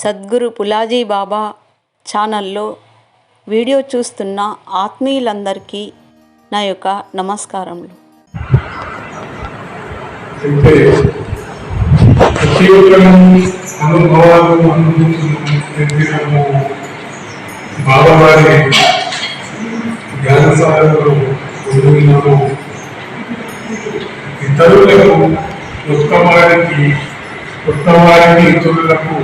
సద్గురు పులాజీ బాబా ఛానల్లో వీడియో చూస్తున్న ఆత్మీయులందరికీ నా యొక్క నమస్కారములు. బాబావారి జ్ఞానసారంలో ఇతరులకు ఉత్తమానికి ఉత్తమానికి ఇతరులకు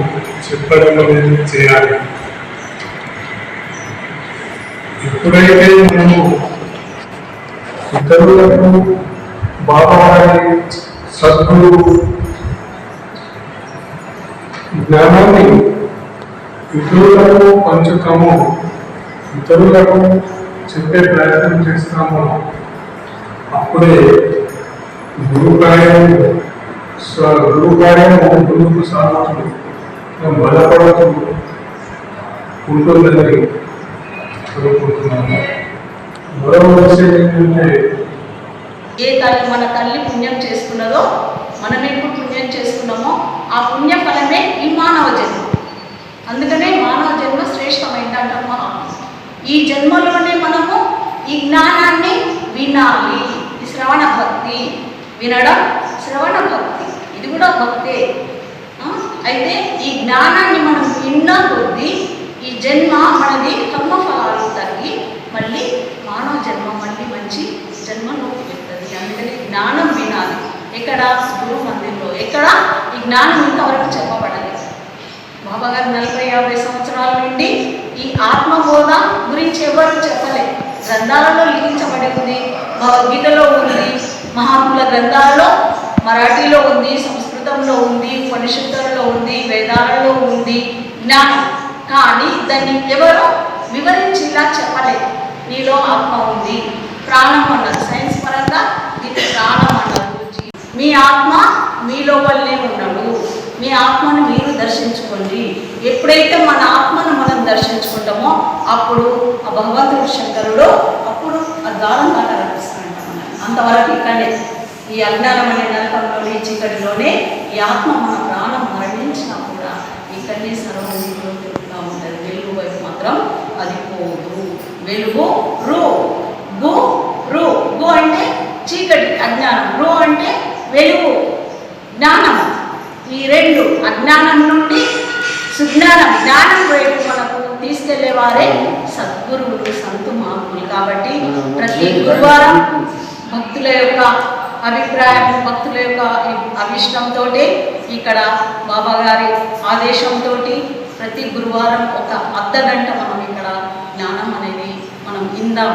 చెప్పడం అనేది చేయాలి. ఎప్పుడైతే మనము ఇతరులకు బాబావారి సద్గురు జ్ఞానాన్ని ఇతరులకు పంచుతాము ఇతరులకు చెప్పే ప్రయత్నం చేస్తాము అప్పుడే గురుకార్యం స్వ- ముందుకు సాగుతుంది బలపడుతూ ఉంటుందని కోరుకుంటున్నాను. మరో విషయం ఏంటంటే ఏ తల్లి మన తల్లి పుణ్యం చేసుకున్నదో మనం ఎప్పుడు పుణ్యం చేసుకున్నామో ఆ పుణ్య ఫలమే ఈ మానవ జన్మ. అందుకనే మానవ జన్మ శ్రేష్టమైంది అంటారు ఈ జన్మలోనే మనము ఈ జ్ఞానాన్ని వినాలి. ఈ శ్రవణ భక్తి వినడం శ్రవణ భక్తి. ఇది కూడా భక్తే అయితే ఈ జ్ఞానాన్ని మనం విన్న కొద్దీ ఈ జన్మ మనది కర్మఫలాలు తగ్గి మళ్ళీ మానవ జన్మ మళ్ళీ మంచి జన్మలో వెళ్తుంది. అందుకని జ్ఞానం వినాలి. ఎక్కడ? గురు మందిరంలో. ఎక్కడ? ఈ జ్ఞానం ఇంతవరకు చెప్పబడలేదు. బాబా గారు నలభై యాభై సంవత్సరాల నుండి ఈ ఆత్మబోధ గురించి ఎవరు చెప్పలేదు. గ్రంథాలలో లిఖించబడి ఉంది భగవద్గీతలో ఉంది. మహాత్ముల గ్రంథాలలో మరాఠీలో ఉంది సంస్కృతంలో ఉంది ఉపనిషత్తులలో ఉంది వేదాలలో ఉంది జ్ఞానం. కానీ దాన్ని ఎవరో వివరించేలా చెప్పలేదు. నీలో ఆత్మ ఉంది ప్రాణం అన్నారు సైన్స్ పరంగా దీన్ని ప్రాణం అన్నారు మీ ఆత్మ మీ లోపలనే ఉన్నాడు మీ ఆత్మను మీరు దర్శించుకోండి. ఎప్పుడైతే మన ఆత్మను మనం దర్శించుకుంటామో అప్పుడు ఆ భగవంతుడు శంకరుడు అప్పుడు ఆ ద్వారం దాకా రప్పిస్తాడంట అంతవరకు ఇక్కడే ఈ అజ్ఞానం అనే నరకంలోనే చీకటిలోనే ఈ ఆత్మ మన ప్రాణం మరణించినా కూడా ఇక్కడనే సర్వజీవిలో తిరుగుతూ ఉంటుంది. వెలుగు వైపు మాత్రం అది పోదు. వెలుగు రూ గు రు. గు అంటే చీకటి అజ్ఞానం. రు అంటే వెలుగు జ్ఞానం. ఈ రెండు అజ్ఞానం నుండి సుజ్ఞానం జ్ఞానం వైపు మనకు తీసుకెళ్ళే వారే సద్గురువులు సంతు మహాత్ములు. కాబట్టి ప్రతి గురువారం భక్తుల యొక్క అభిప్రాయం భక్తుల యొక్క అభిష్టంతో ఇక్కడ బాబా గారి ఆదేశంతో ప్రతి గురువారం ఒక అర్ధ గంట మనం ఇక్కడ జ్ఞానం అనేది మనం ఇందాం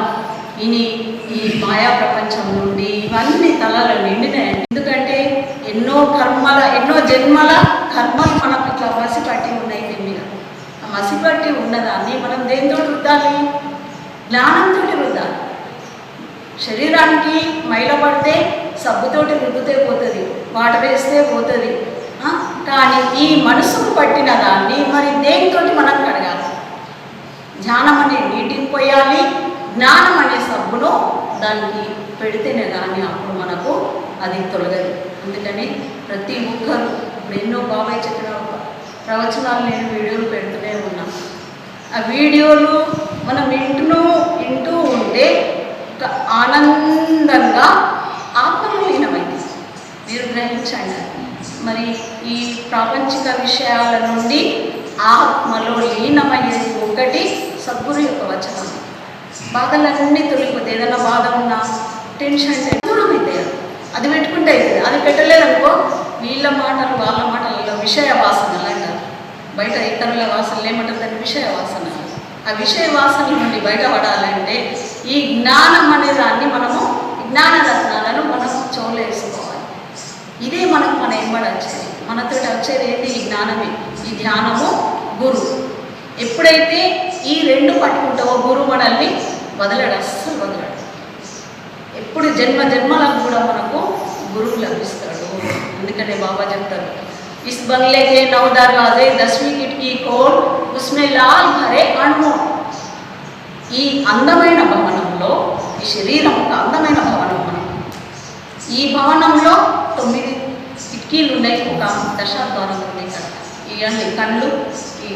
ఇని ఈ మాయా ప్రపంచం నుండి ఇవన్నీ తలలు నిండినాయండి. ఎందుకంటే ఎన్నో కర్మల ఎన్నో జన్మల కర్మలు మనకు ఇట్లా మసిపట్టి ఉన్నాయి దీని మీద ఆ మసిపట్టి ఉన్నదాన్ని మనం దేంతో రుద్దాలి జ్ఞానంతో రుద్దాలి శరీరానికి మైల పడితే సబ్బుతోటి రుద్దితే పోతుంది మాట వేస్తే పోతుంది. కానీ ఈ మనసుకు పట్టిన దాన్ని మరి దేనితోటి మనం కడగాలి? ధ్యానం అనే నీటిని పోయాలి జ్ఞానం అనే సబ్బును దానికి పెడితేనే దాన్ని అప్పుడు మనకు అది తొలగదు. అందుకని ప్రతి ఒక్కరు ఇప్పుడు ఎన్నో బాబాయ్ చెప్పిన ప్రవచనాలు నేను వీడియోలు పెడుతూనే ఉన్నాను ఆ వీడియోలు మనం వింటూ వింటూ ఉంటే ఆనందంగా గ్రహించండి మరి ఈ ప్రాపంచిక విషయాల నుండి ఆత్మలో లీనమయ్యేది ఒకటి సద్గురు యొక్క వచనం. బాధలన్నీ తొలిపోతే ఏదైనా బాధ ఉన్నా టెన్షన్ అయితే దూరం అది పెట్టుకుంటే అవుతుంది అది పెట్టలేదనుకో వీళ్ళ మాటలు వాళ్ళ మాటలలో విషయ వాసనలు అంటారు బయట ఇతరుల వాసనలు ఏమంటారు? దాన్ని విషయ వాసన. ఆ విషయ వాసనల నుండి బయటపడాలంటే ఈ జ్ఞానం అనే దాన్ని మనము జ్ఞాన రత్నాలను మనం చోలేసుకోవాలి ఇదే మనకు మన ఎంబడి వచ్చేది మనతో వచ్చేది ఏంటి? ఈ జ్ఞానమే. ఈ ధ్యానము గురు. ఎప్పుడైతే ఈ రెండు పట్టుకుంటావో గురు మనల్ని వదలడు అస్సలు వదలడు. ఎప్పుడు జన్మ జన్మలకు కూడా మనకు గురువు లభిస్తాడు. అందుకనే బాబా చెప్తారు ఇస్ బంగ్లే కే నౌ దర్వాజే దస్వీ కిటికీ కోడ్ ఉస్మే లాల్ హరే అణ్మోడ్ ఈ అందమైన భవనంలో ఈ శరీరం ఒక అందమైన భవనం మనం. ఈ భవనంలో తొమ్మిది కీళ్ళు ఉన్నాయి. ఒక దశాద్వారం ఉంది ఇక్కడ ఈ ఇవన్నీ కళ్ళు ఈ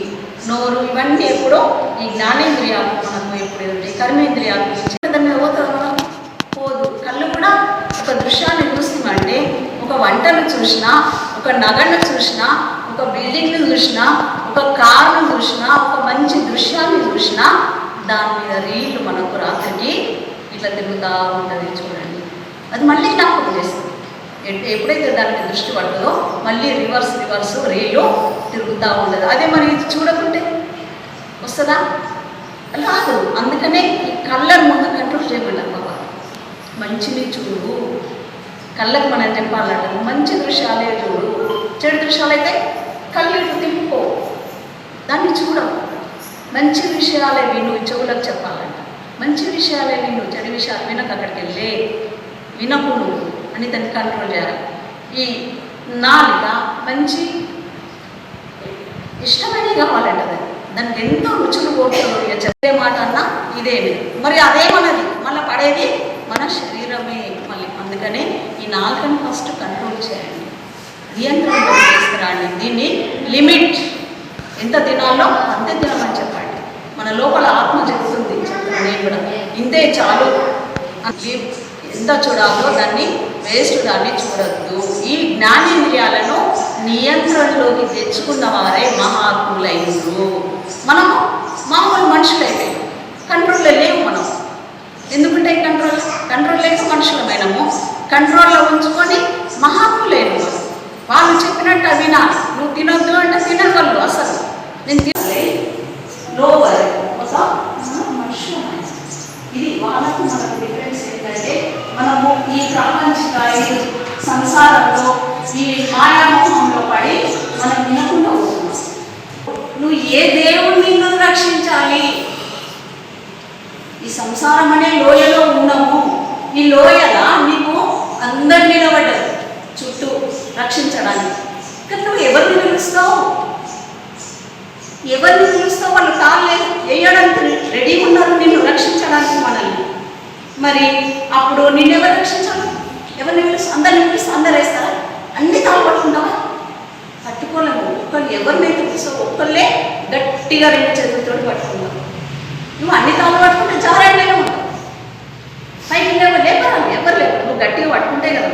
నోరు ఇవన్నీ ఎప్పుడో ఈ జ్ఞానేంద్రియాలు మనకు ఎప్పుడు ఉంటాయి. కర్మేంద్రియాలు దాని పోతుంది మనం పోదు. కళ్ళు కూడా ఒక దృశ్యాన్ని చూస్తున్నామంటే ఒక వంటను చూసినా ఒక నగను చూసినా ఒక బిల్డింగ్ని చూసినా ఒక కారును చూసినా ఒక మంచి దృశ్యాన్ని చూసినా దాని మీద రీళ్ళు మనకు రాత్రికి ఇట్లా తిరుగుతూ ఉంటుంది చూడండి. అది మళ్ళీ జ్ఞాపకం చేస్తుంది. ఎప్పుడైతే దానికి దృష్టి పడుతుందో మళ్ళీ రివర్స్ రివర్స్ రీలు తిరుగుతూ ఉండదు అదే మరి ఇది చూడకుంటే వస్తుందా? రాదు. అందుకనే ఈ కళ్ళను ముందు కంట్రోల్ చేయమంటారు బాబా. మంచిని చూడు. కళ్ళకు మనం చెప్పాలంట మంచి దృశ్యాలే చూడు. చెడు దృశ్యాలైతే కళ్ళు ఇటు తిప్పుకో. దాన్ని చూడవు మంచి విషయాలే విను. చెవులకు చెప్పాలంట. మంచి విషయాలే విను. చెడు విషయాలు వినకు అక్కడికి వెళ్ళే. వినకూడదు. అని దాన్ని కంట్రోల్ చేయాలి. ఈ నాలుక మంచి ఇష్టమైనవి కావాలంట దాన్ని దానికి ఎంతో రుచులు కోరుతుంది ఇక చెప్పే మాట అన్నా ఇదేమి మరి అదేమన్నది? మళ్ళీ పడేది మన శరీరమే మళ్ళీ. అందుకనే ఈ నాలుకని ఫస్ట్ కంట్రోల్ చేయండి నియంత్రణ తీసుకురండి. దీన్ని లిమిట్. ఎంత తినాలో అంతే తినమని చెప్పండి. మన లోపల ఆత్మ చెప్తుంది చెప్తాను నేను కూడా. ఇంతే చాలు. ఎంత చూడాలో దాన్ని వేస్ట్ దాన్ని చూడద్దు. ఈ జ్ఞానేంద్రియాలను నియంత్రణలోకి తెచ్చుకున్న వారే మహాత్ములైనరు మనము మామూలు మనుషులైతే కంట్రోల్లో లేవు మనం. ఎందుకంటే కంట్రోల్ కంట్రోల్ లేక మనుషులమైనము. కంట్రోల్లో ఉంచుకొని మహాత్ములేను మనం. వాళ్ళు చెప్పినట్టు వినాలి నువ్వు తినొద్దు అంటే తినగలరు అసలు. నేను తినలే లోవర్ ఒక మనుషులమైన ఇది వాళ్ళకు మనకు డిఫరెన్స్ ఏంటంటే మనము ఈ ప్రాపంచిక ఈ సంసారంలో ఈ మాయామోహంలో పడి మనం వినకుండా పోతున్నాం. నువ్వు ఏ దేవుడిని నిన్ను రక్షించాలి? ఈ సంసారం అనే లోయలో ఉన్నాము ఈ లోయల నీకు అందరు నిలబడ్డారు చుట్టూ రక్షించడానికి. కానీ నువ్వు ఎవరిని పిలుస్తావు? ఎవరిని పిలుస్తావు? వాళ్ళు కాలేదు వేయడానికి రెడీ ఉన్నారు నిన్ను రక్షించడానికి మనల్ని. మరి అప్పుడు నిన్నెవరు రక్షించాలి? ఎవరిని పిలుస్తా అందరిని పిలుస్తా అందరు వేస్తారా? అన్ని తాళ్ళు పట్టుకుంటావా? పట్టుకోలేము ఒక్కరిని ఎవరినైతే పిలుస్తావు ఒక్కళ్ళే గట్టిగా రెండు చేతులతో పట్టుకున్నావు నువ్వు అన్ని తాళ్ళు పట్టుకుంటే జారాడినే ఉంటావు. పైకి లేవు? లేపరా ఎవరు లేవు నువ్వు గట్టిగా పట్టుకుంటే కదా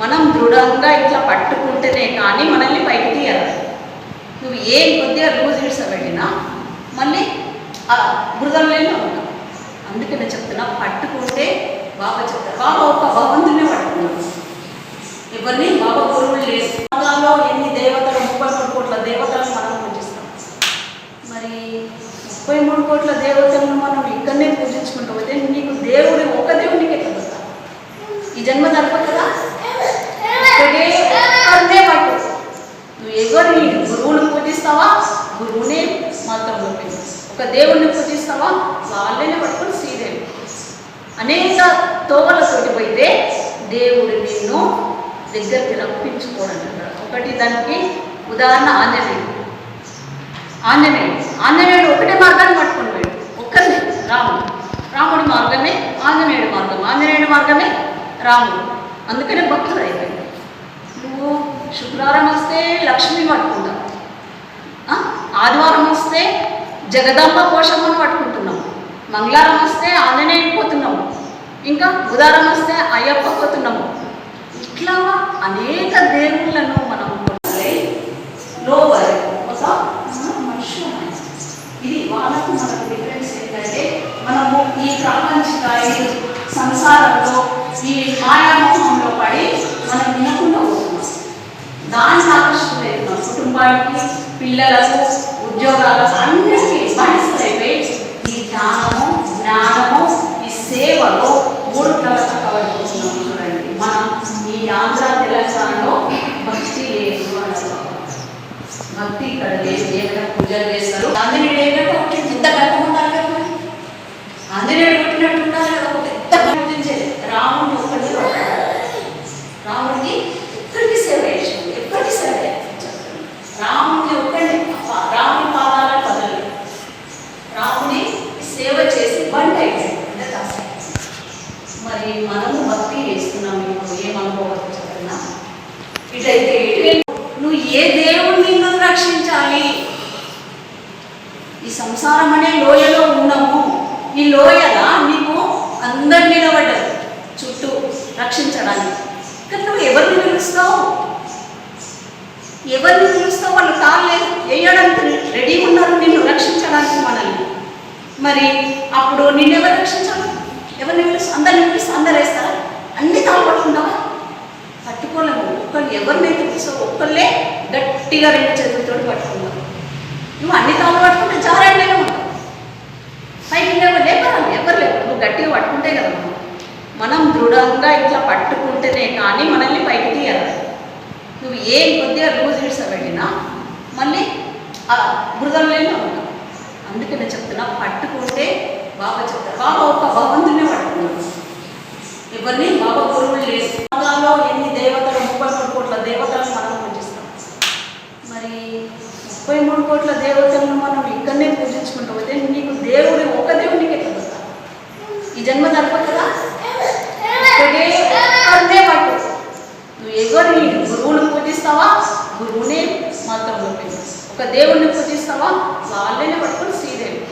మనం. దృఢంగా ఇట్లా పట్టుకుంటేనే కానీ మనల్ని పైకి తీయాలి నువ్వు ఏం కొద్దిగా లూజ్ ఇడ్స్ మళ్ళీ ఆ ఉంటావు. అందుకే నేను చెప్తున్నా పట్టుకుంటే బాబా చెప్తారు బాబా ఒక భగవంతునే పట్టుకున్నాడు ఎవరిని బాబా గురువులు లేదు. మతాల్లో ఎన్ని దేవతలు ముప్పై మూడు కోట్ల దేవతలను మనం పూజిస్తాం. మరి ముప్పై మూడు కోట్ల దేవతలను మనం ఇక్కడనే పూజించుకుంటూ. పోతే నీకు దేవుడి ఒక దేవునికి ఎట్లా ఈ జన్మ తప్ప కదా? ఒకటే ఒక్కరినే పట్టు నువ్వు ఎవరిని గురువుని పూజిస్తావా? గురువునే మాత్రం ఒక దేవుణ్ణి పూజిస్తావా? వాళ్ళనే పట్టుకొని శ్రీదేవి అనేక తోవలతోటి పోయితే దేవుడు నిన్ను దగ్గరికి రప్పించుకోవడం ఒకటి దానికి ఉదాహరణ ఆంజనేయుడు. ఆంజనేయుడు. ఆంజనేయుడు ఒకటే మార్గాన్ని పట్టుకున్నాడు ఒక్కరిని రాముడు. రాముడి మార్గమే ఆంజనేయుడి మార్గం. ఆంజనేయుడి మార్గమే రాముడు. అందుకనే భక్తుడు అయిపోయాడు నువ్వు శుక్రవారం వస్తే లక్ష్మి పట్టుకుంటావు. ఆదివారం వస్తే జగదాంబ కోశమ్మను పట్టుకుంటున్నాం మంగళవారం వస్తే ఆంజనేయుడు పోతున్నాము ఇంకా ఉదాహరణ వస్తే అయ్యప్ప పోతున్నాము ఇట్లా అనేక దేవుళ్ళను మనం లోవర్ ఒక ఇది వాళ్ళకు మనకు డిఫరెన్స్ ఏంటంటే మనము ఈ ప్రాపంచిక ఈ సంసారంలో ఈ మాయామోహంలో పడి మనం వినకుండా పోతున్నాం. దాన్ని ఆకర్షితులవుతున్నాం కుటుంబానికి పిల్లలకు ఉద్యోగాలకు అన్నిటికీ బానిసలైపోయి ఈ ధ్యానము జ్ఞానము ఈ సేవలో మూడు కళలు కవడిపోతున్నాం చూడండి మనం ఈ ఆంధ్ర తెలంగాణలో భక్తి లేదు అంటారు భక్తి ఇక్కడ లేదు ఏమైనా పూజలు చేస్తారు ఆంజనేయుడు ఏంటంటే ఒకటి పెద్ద గంట ఉండాలి కదా మరి. ఆంజనేయుడు కొట్టినట్టు ఉండాలి కదా ఒక పెద్ద గుర్తించే రాముడు ఒకటి రాముడికి ఎక్కడికి సేవ చేసింది ఎక్కడికి సేవ చేసింది రాముడికి ఒక్కడి రాముడి పాదాలను వదలలేదు రాముడి సేవ చేసి బండి అయిపోయింది అంటే దాసరి. మరి మనము భక్తి చేస్తున్నాం ఇప్పుడు ఏమనుకోవచ్చు చెప్పన్నా ఇటైతే ఇటు నువ్వు ఏ దేవుణ్ణి నిన్ను రక్షించాలి లోయలో ఉన్నాము ఈ లోయలా నీకు అందరు నిలబడ్డారు చుట్టూ రక్షించడానికి కానీ నువ్వు ఎవరిని పిలుస్తావు? ఎవరిని పిలుస్తావు? వాళ్ళు కాలేదు వేయడానికి రెడీ ఉన్నారు నిన్ను రక్షించడానికి మనల్ని. మరి అప్పుడు నిన్నెవరు రక్షించాలి ఎవరిని పిలుస్తా అందరిని పిలుస్తా అందరు వేస్తారా అన్ని తాళ్ళు పట్టుకుంటావా పట్టుకోలేము. ఒక్కళ్ళు ఎవరినైతే పిలుస్తావు ఒక్కళ్ళే గట్టిగా రెండు చేతులతో పట్టుకున్నావు నువ్వు అన్ని తాళ్ళు పట్టుకుంటే జారాడినే ఉంటావు. పైకి లేవు? లేపరా ఎవరు లేవు నువ్వు గట్టిగా పట్టుకుంటే కదా మనం. మనం దృఢంగా ఇట్లా పట్టుకుంటేనే కానీ మనల్ని పైకి తీయాలి నువ్వు ఏ కొద్దిగా లూజ్ ఇడ్సా వెళ్ళినా మళ్ళీ ఆ బురదలోనే అందుకే నేను చెప్తున్నా పట్టుకుంటే బాబా చెప్తారు. బాబా ఒక భగవంతునే పట్టుకున్నాడు. ఎవరిని బాబా గురువులు లేదు. మతాల్లో ఎన్ని దేవతలు ముప్పై మూడు కోట్ల దేవతలను మనం పూజిస్తాం. మరి ముప్పై మూడు కోట్ల దేవతలను మనం ఇక్కడనే పూజించుకుంటూ. పోతే నీకు దేవుడి ఒక దేవునికి ఎట్లా ఈ జన్మ తప్ప కదా? ఒకటే ఒక్కరినే పట్టు. నువ్వు ఎవరిని? గురువును పూజిస్తావా? గురువునే మాత్రంలో ఒక దేవుణ్ణి పూజిస్తావా? వాళ్ళనే పట్టుకొని శ్రీదేవి.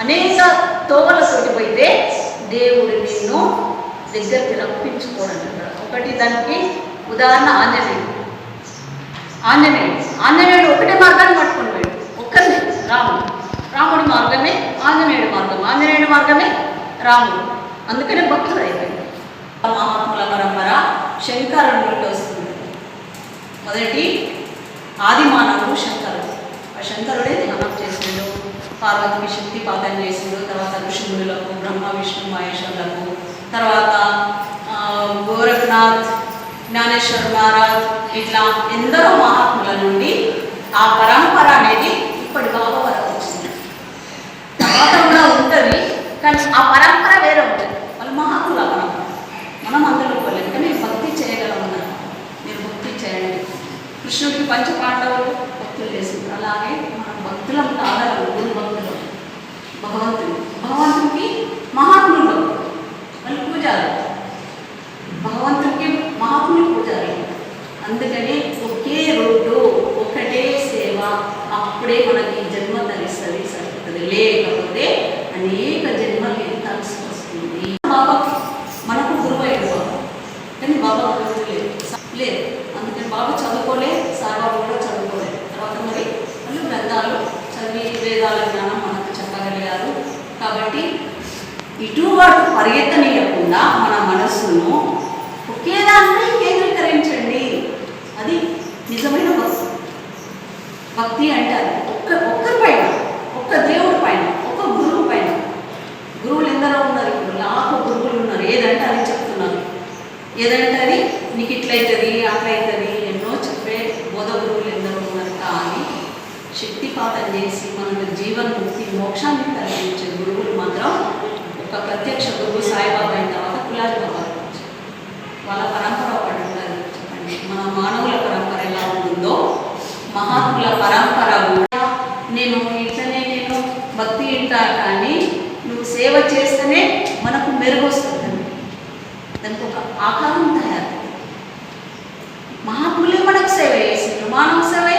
అనేక తోవలతోటి పోయితే దేవుడు నిన్ను దగ్గరికి రప్పించుకోవడం ఒకటి దానికి ఉదాహరణ ఆంజనేయుడు. ఆంజనేయుడు. ఆంజనేయుడు ఒకటే మార్గాన్ని పట్టుకున్నాడు ఒక్కరిని రాముడు. రాముడి మార్గమే ఆంజనేయుడి మార్గం. ఆంజనేయుడి మార్గమే రాముడు. అందుకనే భక్తుడు అయిపోయింది మహాత్ముల పరంపర శంకరుడి నుండి వస్తుంది. మొదటి ఆది మానవుడు శంకరుడు. శంకరుడే ధ్యానం చేసిండు. పార్వతికి శక్తి పాతం చేసిండు. తర్వాత ఋషిములకు బ్రహ్మ విష్ణు మహేశ్వరులకు. తర్వాత గోరఖనాథ్ జ్ఞానేశ్వర్ మహారాజ్ ఇట్లా ఎందరో మహాత్ముల నుండి ఆ పరంపర అనేది ఇప్పటి బాబా వరకు వచ్చింది. తర్వాత కూడా ఉంటుంది కానీ ఆ పరంపర వేరే ఉంటుంది వాళ్ళు మహాత్ముల పరంపర మనం అందులో పోలేం కానీ భక్తి చేయగలం అన్నారు మీరు భక్తి చేయండి కృష్ణుడికి పంచ పాండవులు భక్తులు చేసింది అలాగే మనం భక్తులం కాగలం గురు భక్తులు భగవంతుడు భగవంతుడికి మహాత్ములు వాళ్ళు పూజారు భగవంతుడికి మహాత్ములు పూజారు అందుకని ఒకే రోడ్డు ఒకటే సేవ అప్పుడే మనకి జన్మ తరిస్తుంది సరిపోతుంది లేకపోతే అనేక జన్మలు ఎత్తాల్సి వస్తుంది బాబా మనకు గురువు అయ్యాడు బాబా కానీ బాబా గురువు లేదు లేదు అందుకని బాబా చదువుకోలే సాయిబాబా కూడా చదువుకోలేదు తర్వాత మరి వాళ్ళు గ్రంథాలు చదివి వేదాల జ్ఞానం మనకు చెప్పగలిగారు కాబట్టి ఇటువంటి పరిగెత్తనీయకుండా మన మనస్సును ఒకే దాన్ని కేంద్రీకరించండి అది నిజమైన భక్తి భక్తి అంటే అది ఒక్క ఒక్కరి పైన ఒక్క దేవుడి పైన ఒక్క గురువు పైన గురువులు ఎందరో ఉన్నారు ఇప్పుడు లాభ గురువులు ఉన్నారు ఏదంటే అది చెప్తున్నాను. ఏదంటే అది నీకు ఇట్లయితుంది అట్లయితుంది ఎన్నో చెప్పే బోధ గురువులు ఎందరో ఉన్నారు. కానీ శక్తిపాతం చేసి మనకు జీవన్ ముక్తి మోక్షాన్ని కలిగించే గురువులు మాత్రం ఒక ప్రత్యక్ష గురువు సాయిబాబా అయిన తర్వాత కులాజీ బాబా వాళ్ళ పరంపర ఒకటి ఉంటుంది చెప్పండి. మన మానవుల పరంపర ఎలా ఉంటుందో మహాత్ముల పరంపర కూడా నేను ఇట్లనే నేను భక్తి వింటా కానీ నువ్వు సేవ చేస్తేనే మనకు మెరుగు వస్తుంది దానికి ఒక ఆకారం తయారు. మహాత్ములే మనకు సేవ చేసిండ్రు మానవ సేవే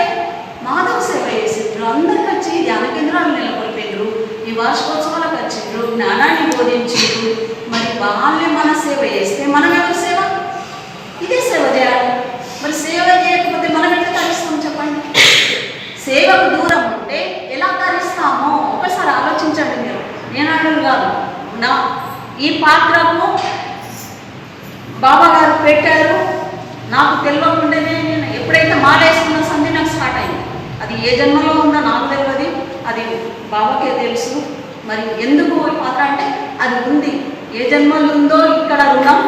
మాధవ సేవ చేసిండ్రు అందరికి వచ్చి ధ్యాన కేంద్రాలు నెలకొల్పిండ్రు ఈ వార్షికోత్సవాలకు వచ్చిండ్రు జ్ఞానాన్ని బోధించిండ్రు మరి వాళ్ళే మన సేవ చేస్తే మనం ఎవరి సేవ? ఇదే సేవ చేయాలి. మరి సేవ చేయకపోతే మనం ఎట్లా తరిస్తాం చెప్పండి? సేవకు దూరం ఉంటే ఎలా తరిస్తామో ఒకసారి ఆలోచించండి మీరు. నేను అడుగు కాదు. నా ఈ పాత్రకు బాబా గారు పెట్టారు. నాకు తెలియకుండానే నేను ఎప్పుడైతే మాలేసుకున్న సంధి నాకు స్టార్ట్ అయింది. అది ఏ జన్మలో ఉందో నాకు తెలియదు అది బాబాకే తెలుసు. మరి ఎందుకు పాత్ర అంటే అది ఉంది. ఏ జన్మలో ఉందో ఇక్కడ రుణం.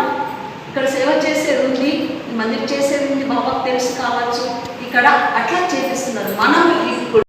ఇక్కడ సేవ చేసేది ఉంది. మందికి చేసేది ఉంది. బాబాకు తెలుసు కావచ్చు. ఇక్కడ అట్లా చేపిస్తున్నారు. మనం ఇప్పుడు